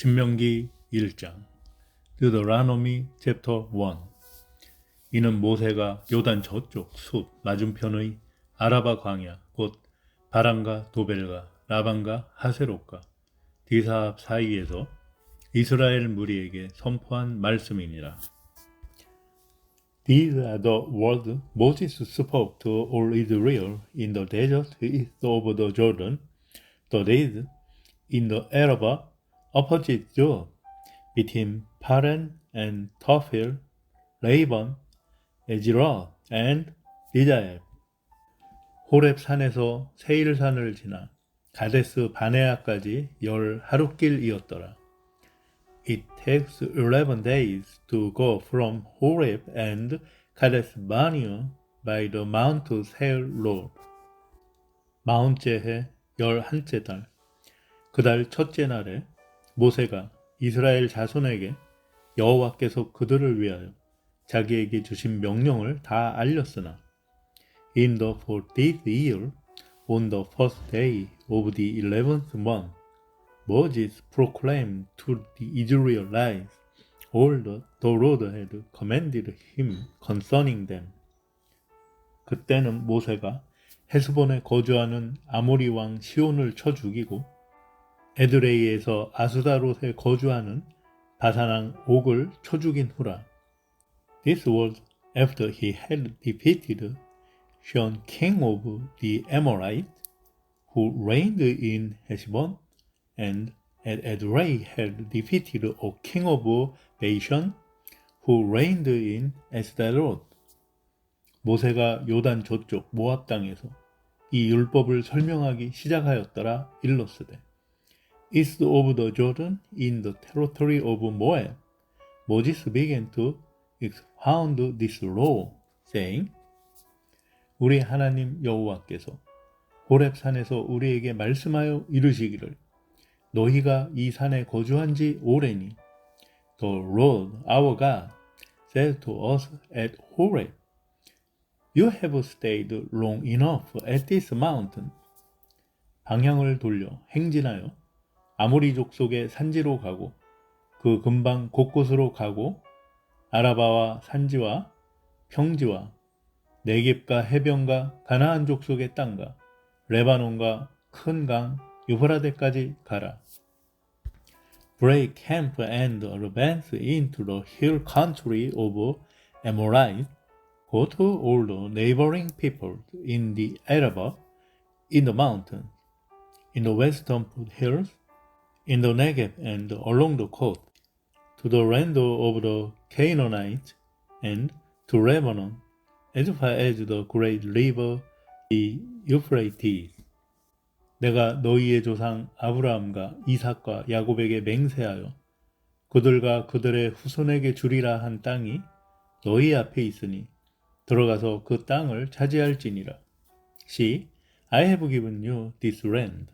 신명기 1장 Deuteronomy chapter 1 이는 모세가 요단 저쪽 숲 맞은편의 아라바 광야 곧 바람과 도벨과 라반과 하세롯과 디사합 사이에서 이스라엘 무리에게 선포한 말씀이니라. These are the words Moses spoke to all Israel in the desert east of the Jordan, the days in the Araba opposite Job, between Paran and Tophel, Laban, 에지라 and 리자엘. 호렙 산에서 세일산을 지나 가데스 바네아까지 열 하룻길이었더라. It takes 11 days to go from Horeb and Kadesh Barnea by the Mount Seir road. 마흔째 해 열한째 달. 그 달 첫째 날에 모세가 이스라엘 자손에게 여호와께서 그들을 위하여 자기에게 주신 명령을 다 알렸으나 In the fortieth year, on the first day of the eleventh month, Moses proclaimed to the Israelites all that the Lord had commanded him concerning them. 그때는 모세가 헤스본에 거주하는 아모리 왕 시온을 쳐 죽이고 에드레이에서 아수다롯에 거주하는 바사랑 옥을 쳐 죽인 후라. This was after he had defeated Sean king of the Amorites, who reigned in Heshbon, and at Edrei had defeated a king of Bashan, who reigned in Astarot. 모세가 요단 저쪽 모압 땅에서 이 율법을 설명하기 시작하였더라 일렀으되 east of the Jordan in the territory of Moab Moses began to expound this law saying 우리 하나님 여호와께서 호렙 산에서 우리에게 말씀하여 이르시기를 너희가 이 산에 거주한 지 오래니 The Lord our God said to us at Horeb You have stayed long enough at this mountain. 방향을 돌려 행진하여 아모리 족 속의 산지로 가고 그 근방 곳곳으로 가고 아라바와 산지와 평지와 네겝과 해변과 가나안 족 속의 땅과 레바논과 큰 강 유브라데까지 가라. Break camp and advance into the hill country of Amorites Go to all the neighboring peoples in the Araba, in the mountains, in the western hills, in the Negev and along the coast, to the land of the Canaanites, and to Lebanon, as far as the great river, the Euphrates. 내가 너희의 조상 아브라함과 이삭과 야곱에게 맹세하여 그들과 그들의 후손에게 주리라 한 땅이 너희 앞에 있으니 들어가서 그 땅을 차지할지니라. See, I have given you this land.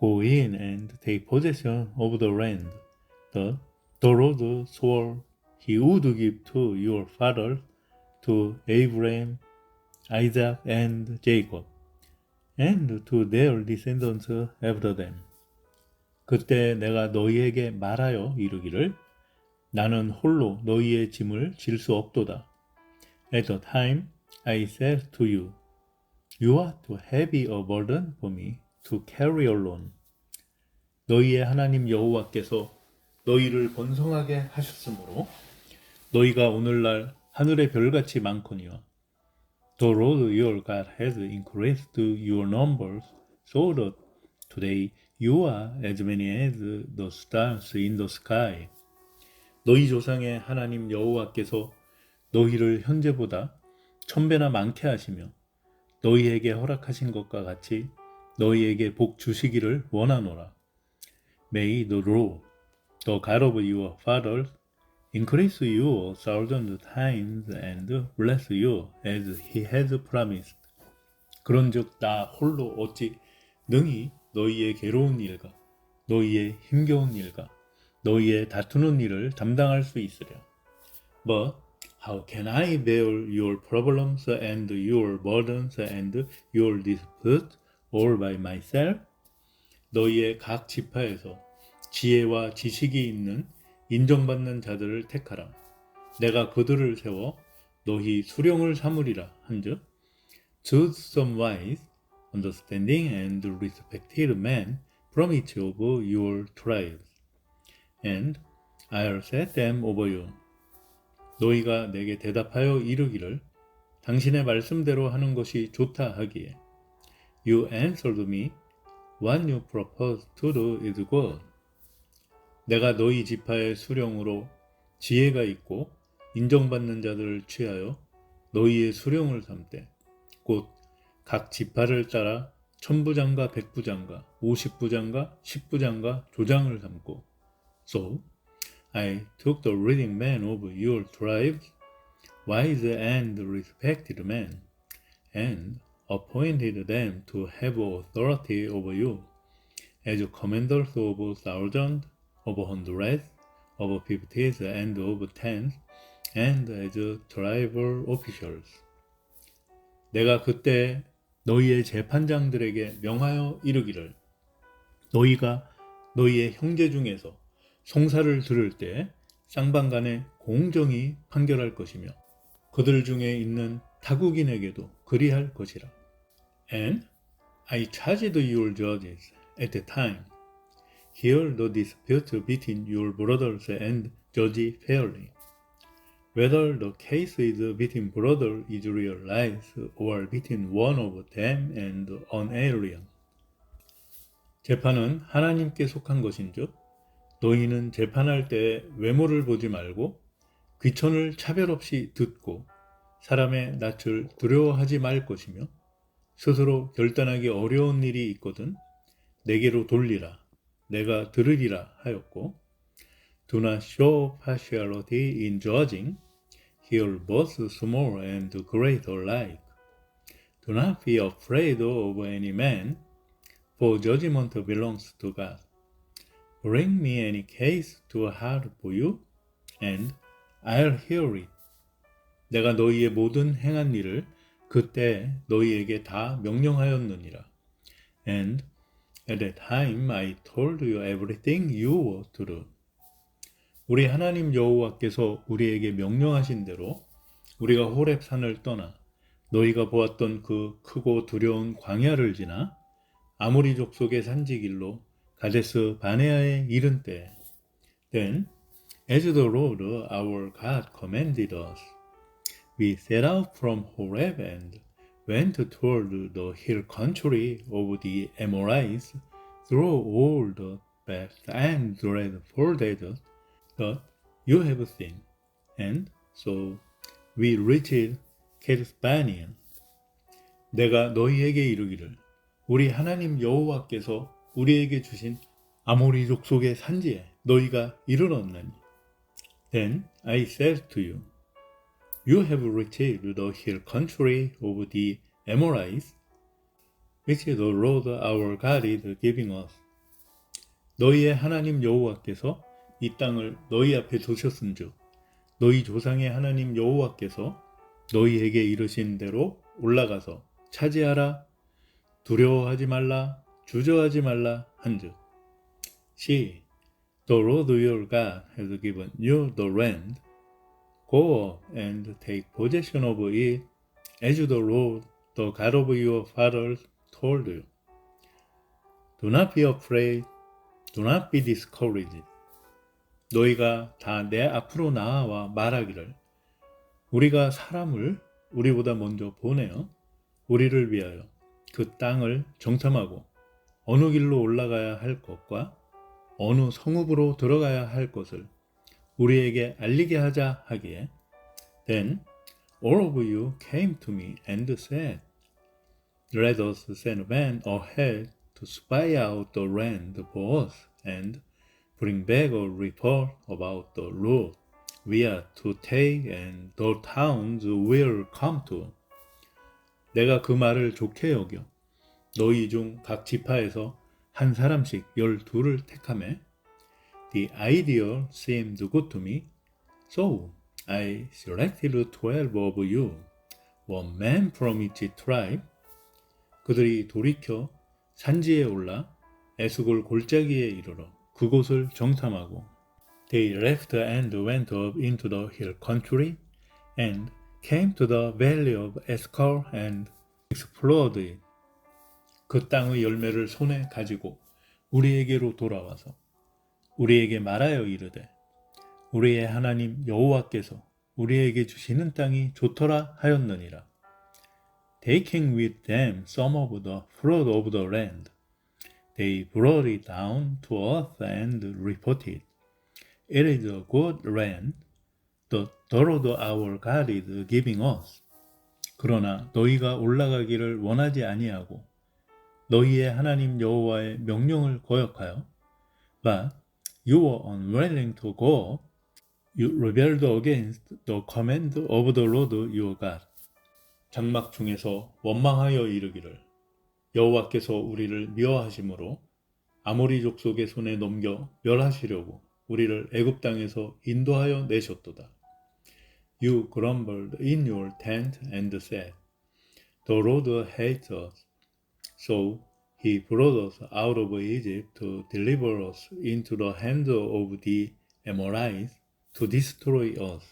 Go in and take possession of the land. The, the Lord swore he would give to your fathers, to Abraham, Isaac, and Jacob, and to their descendants after them. 그때 내가 너희에게 말하여 이르기를 나는 홀로 너희의 짐을 질 수 없도다. At the time I said to you, You are too heavy a burden for me to carry alone. 너희의 하나님 여호와께서 너희를 번성하게 하셨으므로 너희가 오늘날 하늘의 별같이 많거니와 The Lord your God has increased your numbers so that today you are as many as the stars in the sky. 너희 조상의 하나님 여호와께서 너희를 현재보다 천배나 많게 하시며 너희에게 허락하신 것과 같이 너희에게 복 주시기를 원하노라. May the Lord, the God of your fathers, increase you thousand times and bless you as he has promised. 그런즉 나 홀로 어찌 능히 너희의 괴로운 일과 너희의 힘겨운 일과 너희의 다투는 일을 담당할 수 있으랴. But How can I bear your problems and your burdens and your disputes all by myself? 너희의 각 지파에서 지혜와 지식이 있는 인정받는 자들을 택하라. 내가 그들을 세워 너희 수령을 삼으리라 한즉 choose some wise, understanding and respected men from each of your tribes, and I'll set them over you. 너희가 내게 대답하여 이르기를 당신의 말씀대로 하는 것이 좋다 하기에 You answered me, what you propose to do is good. 내가 너희 지파의 수령으로 지혜가 있고 인정받는 자들을 취하여 너희의 수령을 삼되 곧 각 지파를 따라 천부장과 백부장과 오십부장과 십부장과 조장을 삼고 So I took the reading men of your tribes, wise and respected men, and appointed them to have authority over you, as commanders of thousands, of hundreds, of fifties, and of tens, and as tribal officials. 내가 그때 너희의 재판장들에게 명하여 이르기를 너희가 너희의 형제 중에서 송사를 들을 때 쌍방간에 공정히 판결할 것이며 그들 중에 있는 타국인에게도 그리할 것이라. And I charged your judges at the time. Hear the dispute between your brothers and judge fairly. Whether the case is between brother Israelites or between one of them and an alien. 재판은 하나님께 속한 것인즉 너희는 재판할 때 외모를 보지 말고 귀천을 차별 없이 듣고 사람의 낯을 두려워하지 말 것이며 스스로 결단하기 어려운 일이 있거든 내게로 돌리라 내가 들으리라 하였고 Do not show partiality in judging. Hear both small and great alike. Do not be afraid of any man, for judgment belongs to God. Bring me any case to heart for you, and I'll hear it. 내가 너희의 모든 행한 일을 그때 너희에게 다 명령하였느니라. And at that time I told you everything you were to do. 우리 하나님 여호와께서 우리에게 명령하신 대로 우리가 호렙산을 떠나 너희가 보았던 그 크고 두려운 광야를 지나 아모리 족속의 산지 길로 가데스 바네아에 이른 때 Then, as the Lord our God commanded us, we set out from Horeb and went toward the hill country of the Amorites through all the best and dreadful desert that you have seen. And so we reached Kadesh-barnea. 내가 너희에게 이르기를 우리 하나님 여호와께서 우리에게 주신 아모리 족속의 산지에 너희가 이르렀나니. Then I said to you, You have reached the hill country of the Amorites, which the Lord our God is giving us. 너희의 하나님 여호와께서 이 땅을 너희 앞에 두셨은즉 너희 조상의 하나님 여호와께서 너희에게 이르신 대로 올라가서 차지하라 두려워하지 말라 주저하지 말라 한즉 See, the Lord your God has given you the land. Go and take possession of it, as the Lord, the God of your fathers, told you. Do not be afraid, do not be discouraged. 너희가 다 내 앞으로 나아와 말하기를 우리가 사람을 우리보다 먼저 보내어 우리를 위하여 그 땅을 정탐하고 어느 길로 올라가야 할 것과 어느 성읍으로 들어가야 할 것을 우리에게 알리게 하자 하기에 Then all of you came to me and said, Let us send men ahead to spy out the land for us and bring back a report about the road we are to take and the towns we'll come to. 내가 그 말을 좋게 여겨 너희 중 각 지파에서 한 사람씩 열둘을 택함에 The idea seemed good to me, so I selected twelve of you, one man from each tribe. 그들이 돌이켜 산지에 올라 에스골 골짜기에 이르러 그곳을 정탐하고 They left and went up into the hill country and came to the valley of Escol and explored it. 그 땅의 열매를 손에 가지고 우리에게로 돌아와서 우리에게 말하여 이르되 우리의 하나님 여호와께서 우리에게 주시는 땅이 좋더라 하였느니라. Taking with them some of the fruit of the land, they brought it down to earth and reported, It is a good land, the Lord our God is giving us. 그러나 너희가 올라가기를 원하지 아니하고 너희의 하나님 여호와의 명령을 거역하여 but you were unwilling to go you rebelled against the command of the Lord your God 장막 중에서 원망하여 이르기를 여호와께서 우리를 미워하심으로 아모리 족속의 손에 넘겨 멸하시려고 우리를 애굽 땅에서 인도하여 내셨도다. You grumbled in your tent and said, The Lord hates us. So he brought us out of Egypt to deliver us into the hand of the Amorites to destroy us.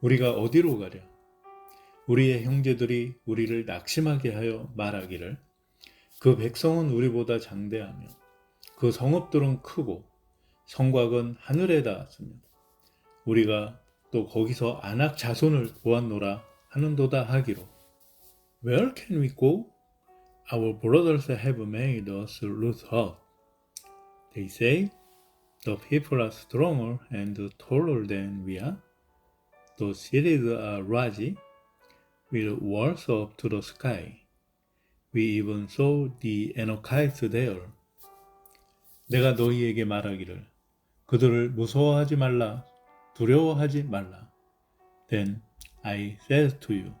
우리가 어디로 가랴? 우리의 형제들이 우리를 낙심하게 하여 말하기를 그 백성은 우리보다 장대하며 그 성읍들은 크고 성곽은 하늘에 닿았으며 우리가 또 거기서 안악 자손을 보았노라 하는도다 하기로 Where can we go? Our brothers have made us lose heart. They say, The people are stronger and taller than we are. The cities are large, with walls up to the sky. We even saw the Anakites there. 내가 너희에게 말하기를 그들을 무서워하지 말라, 두려워하지 말라. Then I said to you,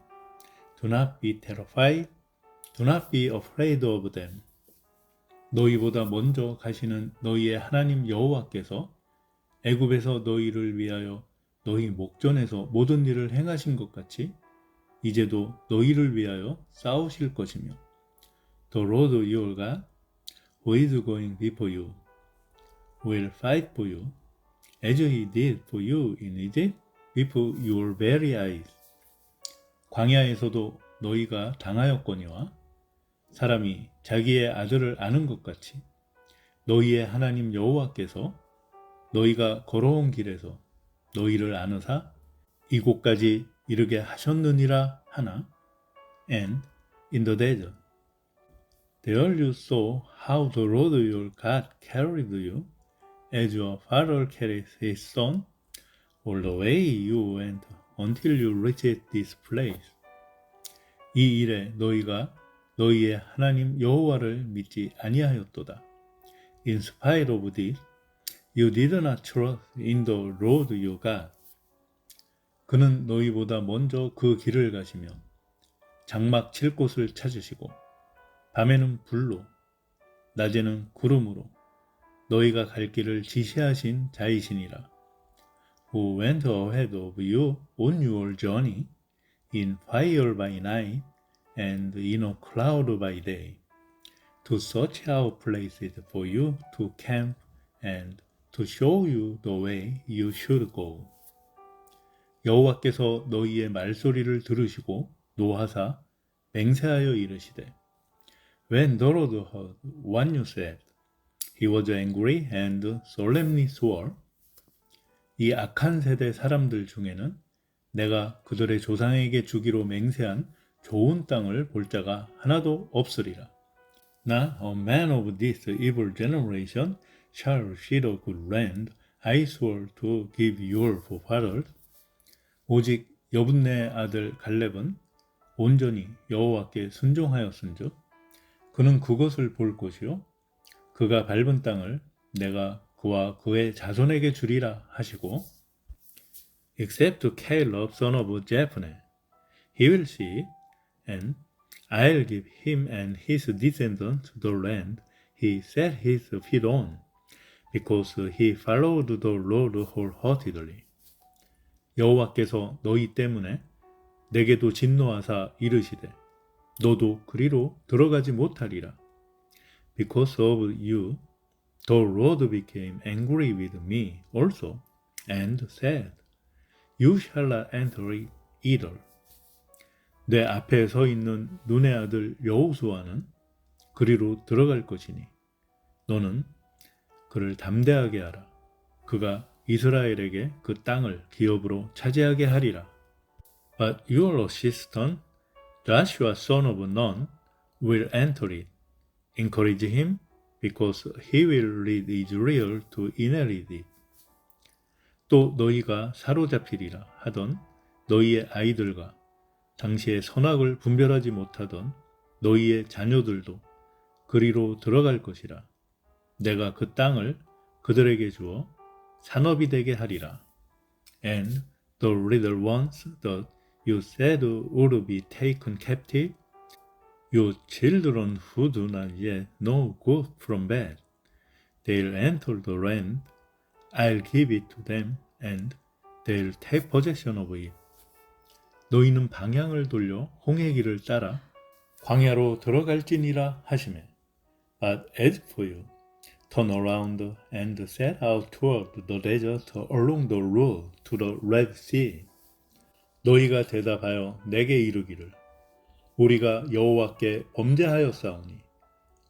Do not be terrified, do not be afraid of them. 너희보다 먼저 가시는 너희의 하나님 여호와께서 애굽에서 너희를 위하여 너희 목전에서 모든 일을 행하신 것 같이 이제도 너희를 위하여 싸우실 것이며 The Lord your God, who is going before you, will fight for you, as he did for you in Egypt before your very eyes. 광야에서도 너희가 당하였거니와 사람이 자기의 아들을 아는 것 같이 너희의 하나님 여호와께서 너희가 걸어온 길에서 너희를 아느사 이곳까지 이르게 하셨느니라 하나 and in the desert there you saw how the Lord your God carried you as your father carries his son all the way you went until you reached this place 이 일에 너희가 너희의 하나님 여호와를 믿지 아니하였도다. In spite of this, you did not trust in the Lord your God. 그는 너희보다 먼저 그 길을 가시며 장막 칠 곳을 찾으시고 밤에는 불로 낮에는 구름으로 너희가 갈 길을 지시하신 자이시니라. Who went ahead of you on your journey in fire by night and in a cloud by day, to search out places for you to camp and to show you the way you should go. 여호와께서 너희의 말소리를 들으시고 노하사 맹세하여 이르시되 When Lord heard what you said, he was angry and solemnly swore. 이 악한 세대 사람들 중에는 내가 그들의 조상에게 주기로 맹세한 좋은 땅을 볼 자가 하나도 없으리라. Not a man of this evil generation shall see the good land I swore to give your forefathers. 오직 여분네 아들 갈렙은 온전히 여호와께 순종하였은즉 그는 그것을 볼 것이요 그가 밟은 땅을 내가 그와 그의 자손에게 주리라 하시고 except Caleb son of Jephunneh he will see and I'll give him and his descendants the land he set his feet on, because he followed the Lord wholeheartedly. 여호와께서 너희 때문에 내게도 진노하사 이르시되 너도 그리로 들어가지 못하리라. Because of you, The Lord became angry with me also, and said, You shall not enter it either. 내 앞에 서 있는 눈의 아들 여호수아는 그리로 들어갈 것이니 너는 그를 담대하게 하라. 그가 이스라엘에게 그 땅을 기업으로 차지하게 하리라. But your assistant, Joshua son of Nun, will enter it. Encourage him, because he will lead Israel to inherit it. 또 너희가 사로잡히리라 하던 너희의 아이들과 당시의 선악을 분별하지 못하던 너희의 자녀들도 그리로 들어갈 것이라. 내가 그 땅을 그들에게 주어 산업이 되게 하리라. And the little ones that you said would be taken captive, your children who do not yet know good from bad, they'll enter the land. I'll give it to them, and they'll take possession of it. 너희는 방향을 돌려 홍해 길을 따라 광야로 들어갈지니라 하시매. But as for you, turn around and set out toward the desert along the road to the Red Sea. 너희가 대답하여 내게 이르기를 우리가 여호와께 범죄하였사오니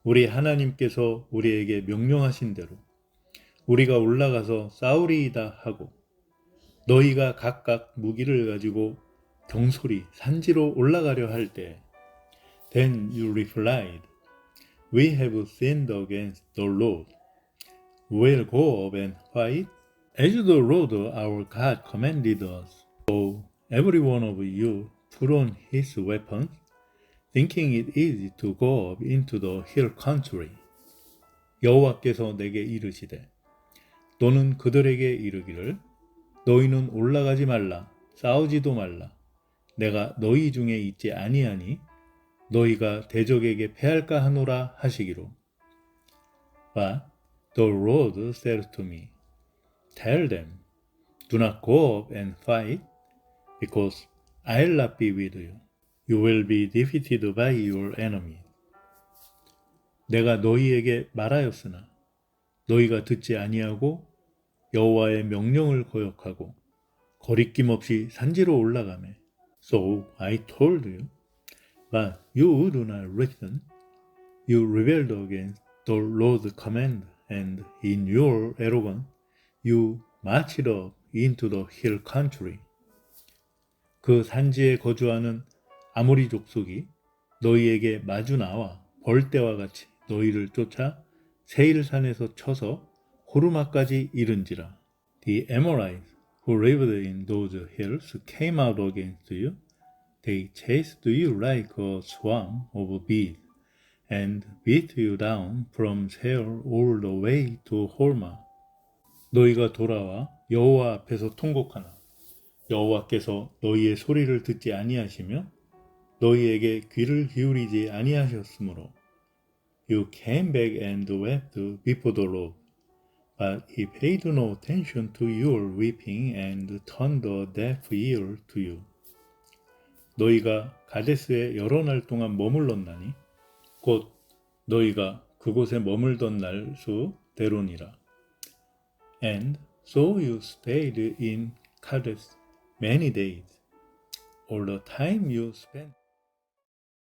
우리 하나님께서 우리에게 명령하신 대로 우리가 올라가서 싸우리이다 하고 너희가 각각 무기를 가지고 경솔히 산지로 올라가려 할 때 Then you replied We have sinned against the Lord. We'll go up and fight as the Lord our God commanded us. So every one of you put on his weapons, thinking it easy to go up into the hill country. 여호와께서 내게 이르시되 너는 그들에게 이르기를 너희는 올라가지 말라 싸우지도 말라 내가 너희 중에 있지 아니하니 너희가 대적에게 패할까 하노라 하시기로. But the Lord said to me, Tell them, do not go up and fight, because I'll not be with you. You will be defeated by your enemy. 내가 너희에게 말하였으나 너희가 듣지 아니하고 여호와의 명령을 거역하고 거리낌 없이 산지로 올라가매. So I told you, but you would not listen. You rebelled against the Lord's command, and in your arrogance, you marched up into the hill country. 그 산지에 거주하는 아모리 족속이 너희에게 마주 나와 벌떼와 같이 너희를 쫓아 세일산에서 쳐서 호르마까지 이른지라. The Amorites who lived in those hills came out against you. They chased you like a swarm of bees and beat you down from Seir all the way to Horma. 너희가 돌아와 여호와 앞에서 통곡하나 여호와께서 너희의 소리를 듣지 아니하시며 너희에게 귀를 기울이지 아니하셨으므로 You came back and wept before the Lord. But he paid no attention to your weeping and turned a deaf ear to you. 너희가 가데스에 여러 날 동안 머물렀나니 곧 너희가 그곳에 머물던 날 수 대로니라. And so you stayed in Kadesh many days. All the time you spent